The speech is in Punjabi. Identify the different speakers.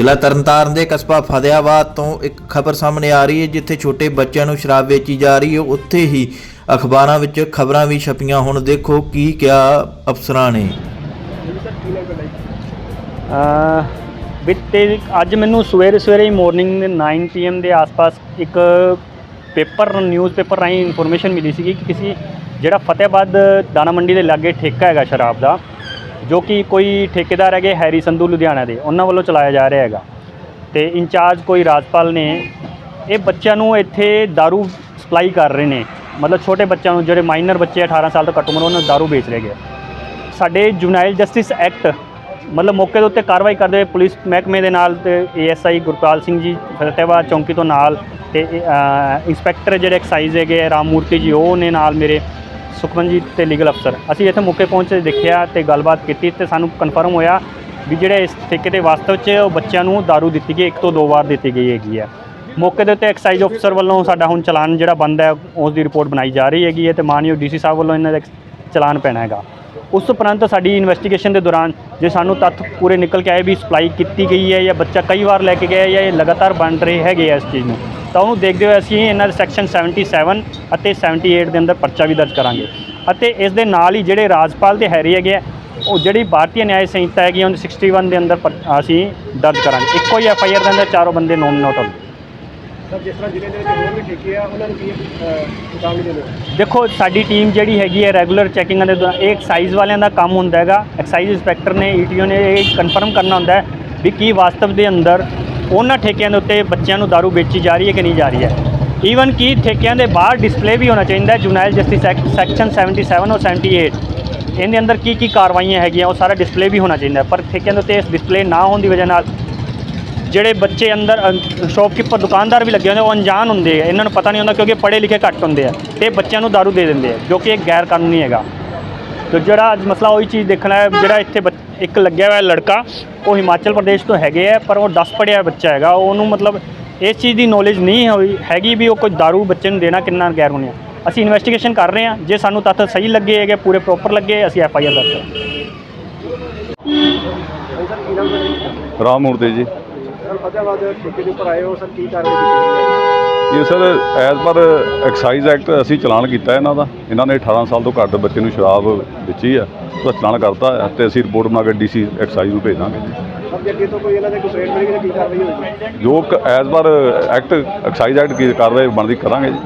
Speaker 1: ਜ਼ਿਲ੍ਹਾ ਤਰਨਤਾਰਨ ਦੇ ਕਸਬਾ ਫਤਿਆਬਾਦ ਤੋਂ ਇੱਕ ਖਬਰ ਸਾਹਮਣੇ ਆ ਰਹੀ ਹੈ, ਜਿੱਥੇ ਛੋਟੇ ਬੱਚਿਆਂ ਨੂੰ ਸ਼ਰਾਬ ਵੇਚੀ ਜਾ ਰਹੀ ਹੈ। ਉੱਥੇ ਹੀ ਅਖਬਾਰਾਂ ਵਿੱਚ ਖਬਰਾਂ ਵੀ ਛਪੀਆਂ ਹੁਣ। ਦੇਖੋ ਕੀ ਕਿਹਾ ਅਫਸਰਾਂ ਨੇ।
Speaker 2: ਅ ਬੀਤੇ ਅੱਜ ਮੈਨੂੰ ਸਵੇਰੇ ਸਵੇਰੇ ਹੀ ਮਾਰਨਿੰਗ 9 ਪੀਐਮ ਦੇ ਆਸ-ਪਾਸ ਇੱਕ ਪੇਪਰ ਨਿਊਜ਼ਪੇਪਰ ਰਾਹੀਂ ਇਨਫੋਰਮੇਸ਼ਨ ਮਿਲੀ ਸੀਗੀ ਕਿ ਕਿਸੇ ਜਿਹੜਾ ਫਤਿਹਬਾਦ ਦਾਣਾ ਮੰਡੀ ਦੇ ਲਾਗੇ ਠੇਕਾ ਹੈਗਾ ਸ਼ਰਾਬ ਦਾ। ਜੋ ਕਿ ਕੋਈ ਠੇਕੇਦਾਰ ਹੈਗੇ ਹੈਰੀ ਸੰਧੂ ਲੁਧਿਆਣਾ ਦੇ ਉਹਨਾਂ ਵੱਲੋਂ ਚਲਾਇਆ ਜਾ ਰਿਹਾ ਹੈਗਾ ਤੇ ਇੰਚਾਰਜ ਕੋਈ ਰਾਜਪਾਲ ਨੇ ਇਹ ਬੱਚਿਆਂ ਨੂੰ ਇੱਥੇ दारू ਸਪਲਾਈ ਕਰ ਰਹੇ ਨੇ ਮਤਲਬ ਛੋਟੇ ਬੱਚਿਆਂ ਨੂੰ ਜਿਹੜੇ ਮਾਈਨਰ ਬੱਚੇ 18 ਸਾਲ ਤੋਂ ਘੱਟ ਉਮਰ ਉਹਨਾਂ ਨੂੰ दारू ਵੇਚ ਰਹੇ ਹੈਗੇ ਸਾਡੇ ਜੁਨਾਈਲ ਜਸਟਿਸ ਐਕਟ ਮਤਲਬ ਮੌਕੇ ਦੇ ਉੱਤੇ ਕਾਰਵਾਈ ਕਰਦੇ ਹੋਏ ਪੁਲਿਸ ਮਹਿਕਮੇ ਦੇ ਨਾਲ ਤੇ ਏਐਸਆਈ ਗੁਰਪਾਲ ਸਿੰਘ ਜੀ ਫਤਿਹਬਾਦ ਚੌਂਕੀ ਤੋਂ ਨਾਲ ਤੇ ਅ, ਇੰਸਪੈਕਟਰ ਜਿਹੜੇ ਐਕਸਾਈਜ਼ ਹੈਗੇ ਰਾਮ ਮੂਰਤੀ ਜੀ ਉਹ ਨੇ ਨਾਲ ਮੇਰੇ ਸੁਖਮਨਜੀਤ ਤੇ ਲੀਗਲ ਅਫਸਰ ਅਸੀਂ ਇੱਥੇ ਮੌਕੇ ਪਹੁੰਚੇ ਦੇਖਿਆ ਤੇ ਗੱਲਬਾਤ ਕੀਤੀ ਤੇ ਸਾਨੂੰ ਕਨਫਰਮ ਹੋਇਆ ਵੀ ਜਿਹੜੇ ਇਸ ਠੇਕੇ ਦੇ ਵਾਸਤਵ 'ਚ ਉਹ ਬੱਚਿਆਂ ਨੂੰ ਦਾਰੂ ਦਿੱਤੀ ਗਈ ਇੱਕ ਤੋਂ ਦੋ ਵਾਰ ਦਿੱਤੀ ਗਈ ਹੈਗੀ ਹੈ। ਮੌਕੇ ਦੇ ਉੱਤੇ ਐਕਸਾਈਜ਼ ਅਫਸਰ ਵੱਲੋਂ ਸਾਡਾ ਹੁਣ ਚਲਾਨ ਜਿਹੜਾ ਬੰਦ ਹੈ, ਉਸ ਦੀ ਰਿਪੋਰਟ ਬਣਾਈ ਜਾ ਰਹੀ ਹੈਗੀ ਹੈ ਤੇ ਮਾਨਯੋਗ ਡੀਸੀ ਸਾਹਿਬ ਵੱਲੋਂ ਇਹਨਾਂ ਦਾ ਚਲਾਨ ਪੈਣਾ ਹੈਗਾ। ਉਸ ਉਪਰੰਤ ਸਾਡੀ ਇਨਵੈਸਟੀਗੇਸ਼ਨ ਦੇ ਦੌਰਾਨ ਜੇ ਸਾਨੂੰ ਤੱਥ ਪੂਰੇ ਨਿਕਲ ਕੇ ਆਏ ਵੀ ਸਪਲਾਈ ਕੀਤੀ ਗਈ ਹੈ ਜਾਂ ਬੱਚਾ ਕਈ ਵਾਰ ਲੈ ਕੇ ਗਿਆ ਹੈ ਜਾਂ ਇਹ ਲਗਾਤਾਰ ਬਣ ਰਹੇ ਹੈਗੇ ਆ ਇਸ ਚੀਜ਼ ਨੂੰ ਤਾਂ ਉਹਨੂੰ ਦੇਖਦੇ ਹੋਏ ਅਸੀਂ ਇਹਨਾਂ ਦੇ ਸੈਕਸ਼ਨ 77 ਅਤੇ 78 ਦੇ ਅੰਦਰ ਪਰਚਾ ਵੀ ਦਰਜ ਕਰਾਂਗੇ। ਅਤੇ ਇਸ ਦੇ ਨਾਲ ਹੀ ਜਿਹੜੇ ਰਾਜਪਾਲ ਦੇ ਹੈਰੀ ਹੈਗੇ ਆ ਉਹ ਜਿਹੜੀ ਭਾਰਤੀ ਨਿਆਂ ਸੰਹਿਤਾ ਹੈਗੀ ਉਹਦੇ 61 ਦੇ ਅੰਦਰ ਅਸੀਂ ਦਰਜ ਕਰਾਂਗੇ। ਇੱਕੋ ਹੀ ਐਫ ਆਈ ਆਰ ਦੇ ਅੰਦਰ ਚਾਰੋਂ ਬੰਦੇ ਨੋਮ ਨੋਟ ਹੋਣਗੇ
Speaker 3: ਸਰ ਜਿਸ ਤਰ੍ਹਾਂ ਜ਼ਿਲ੍ਹੇ ਦੇ ਵਿੱਚ ਹੋਰ ਵੀ ਠੇਕੇ ਆ ਉਹਨਾਂ ਨੂੰ ਕੀ ਚੇਤਾਵਨੀ ਹੋ?
Speaker 2: ਦੇਖੋ ਸਾਡੀ ਟੀਮ ਜਿਹੜੀ ਹੈਗੀ ਹੈ ਰੈਗੂਲਰ ਚੈਕਿੰਗਾਂ ਦੇ ਦੌਰਾਨ ਇਹ ਐਕਸਾਈਜ਼ ਵਾਲਿਆਂ ਦਾ ਕੰਮ ਹੁੰਦਾ ਹੈਗਾ। ਐਕਸਾਈਜ਼ ਇੰਸਪੈਕਟਰ ਨੇ ਈਟੀਓ ਨੇ ਇਹ ਕਨਫਰਮ ਕਰਨਾ ਹੁੰਦਾ ਹੈ ਵੀ ਕੀ ਵਾਸਤਵ ਦੇ ਅੰਦਰ ਉਹਨਾਂ ਠੇਕਿਆਂ ਦੇ ਉੱਤੇ ਬੱਚਿਆਂ ਨੂੰ ਦਾਰੂ ਵੇਚੀ ਜਾ ਰਹੀ ਹੈ ਕਿ ਨਹੀਂ ਜਾ ਰਹੀ ਹੈ? ਈਵਨ ਕਿ ਠੇਕਿਆਂ ਦੇ ਬਾਹਰ ਡਿਸਪਲੇ ਵੀ ਹੋਣਾ ਚਾਹੀਦਾ ਹੈ ਜਸਟਿਸ ਐਕਟ ਸੈਕਸ਼ਨ 77 ਔਰ 78 ਇਹਦੇ ਅੰਦਰ ਕੀ ਕੀ ਕਾਰਵਾਈਆਂ ਹੈਗੀਆਂ, ਉਹ ਸਾਰਾ ਡਿਸਪਲੇ ਵੀ ਹੋਣਾ ਚਾਹੀਦਾ ਪਰ ਠੇਕਿਆਂ ਦੇ ਉੱਤੇ ਇਸ ਡਿਸਪਲੇ ਨਾ ਹੋਣ ਦੀ ਵਜ੍ਹਾ ਨਾਲ ਜਿਹੜੇ ਬੱਚੇ ਅੰਦਰ ਸ਼ੌਪਕੀਪਰ ਦੁਕਾਨਦਾਰ ਵੀ ਲੱਗੇ ਹੁੰਦੇ ਉਹ ਅਣਜਾਣ ਹੁੰਦੇ ਆ। ਇਹਨਾਂ ਨੂੰ ਪਤਾ ਨਹੀਂ ਹੁੰਦਾ ਕਿਉਂਕਿ ਪੜ੍ਹੇ ਲਿਖੇ ਘੱਟ ਹੁੰਦੇ ਆ ਤੇ ਬੱਚਿਆਂ ਨੂੰ ਦਾਰੂ ਦੇ ਦਿੰਦੇ ਆ, ਜੋ ਕਿ ਇੱਕ ਗੈਰ ਕਾਨੂੰਨੀ ਹੈਗਾ। ਤੇ ਜਿਹੜਾ ਅੱਜ ਮਸਲਾ ਉਹੀ ਚੀਜ਼ ਦੇਖਣਾ ਹੈ ਜਿਹੜਾ ਇੱਥੇ ਬੱਚ- ਇੱਕ ਲੱਗਿਆ ਹੋਇਆ ਲੜਕਾ ਉਹ ਹਿਮਾਚਲ ਪ੍ਰਦੇਸ਼ ਤੋਂ ਹੈਗੇ ਆ ਪਰ ਉਹ 10 ਪੜ੍ਹਿਆ ਹੋਇਆ ਬੱਚਾ ਹੈਗਾ ਉਹਨੂੰ ਮਤਲਬ ਇਸ ਚੀਜ਼ ਦੀ ਨੌਲੇਜ ਨਹੀਂ ਹੋਈ ਹੈਗੀ ਵੀ ਉਹ ਕੋਈ ਦਾਰੂ ਬੱਚੇ ਨੂੰ ਦੇਣਾ ਕਿੰਨਾ ਗੈਰ ਕਾਨੂੰਨੀ ਹੈ। ਅਸੀਂ ਇਨਵੈਸਟੀਗੇਸ਼ਨ ਕਰ ਰਹੇ ਹਾਂ ਜੇ ਸਾਨੂੰ ਤੱਥ ਸਹੀ ਲੱਗੇ ਹੈਗੇ ਪੂਰੇ ਪ੍ਰੋਪਰ ਲੱਗੇ ਅਸੀਂ ਐਫ ਆਈ ਆਰ ਦਰਜ ਕਰਾਂਗੇ।
Speaker 4: ਰਾਮ ਮੂਰਤੀ ਜੀ।
Speaker 3: ਸਰ ਫਤਿਆਬਾਦ ਠੇਕੇ ਦੇ ਉੱਪਰ ਆਏ ਹੋ ਸਰ ਕੀ ਕਾਰਵਾਈ ਕੀਤੀ
Speaker 4: ਇਹ sir as per excise act ਅਸੀਂ ਚਲਾਨ ਕੀਤਾ ਇਹਨਾਂ ਦਾ। ਇਹਨਾਂ ਨੇ 18 ਸਾਲ ਤੋਂ ਘੱਟ ਬੱਚੇ ਨੂੰ ਸ਼ਰਾਬ ਵੇਚੀ ਆ। ਉਹਦਾ ਚਲਾਨ ਕਰਤਾ ਹੈ ਤੇ ਅਸੀਂ ਰਿਪੋਰਟ ਬਣਾ ਕੇ ਡੀਸੀ ਐਕਸਾਈਜ਼ ਨੂੰ ਭੇਜਾਂਗੇ। ਜੀ
Speaker 3: ਜੇ ਤੋਂ ਤਾਂ
Speaker 4: ਜੋ as per act excise act ਕੀ ਕਾਰਵਾਈ ਬਣਦੀ ਕਰਾਂਗੇ ਜੀ।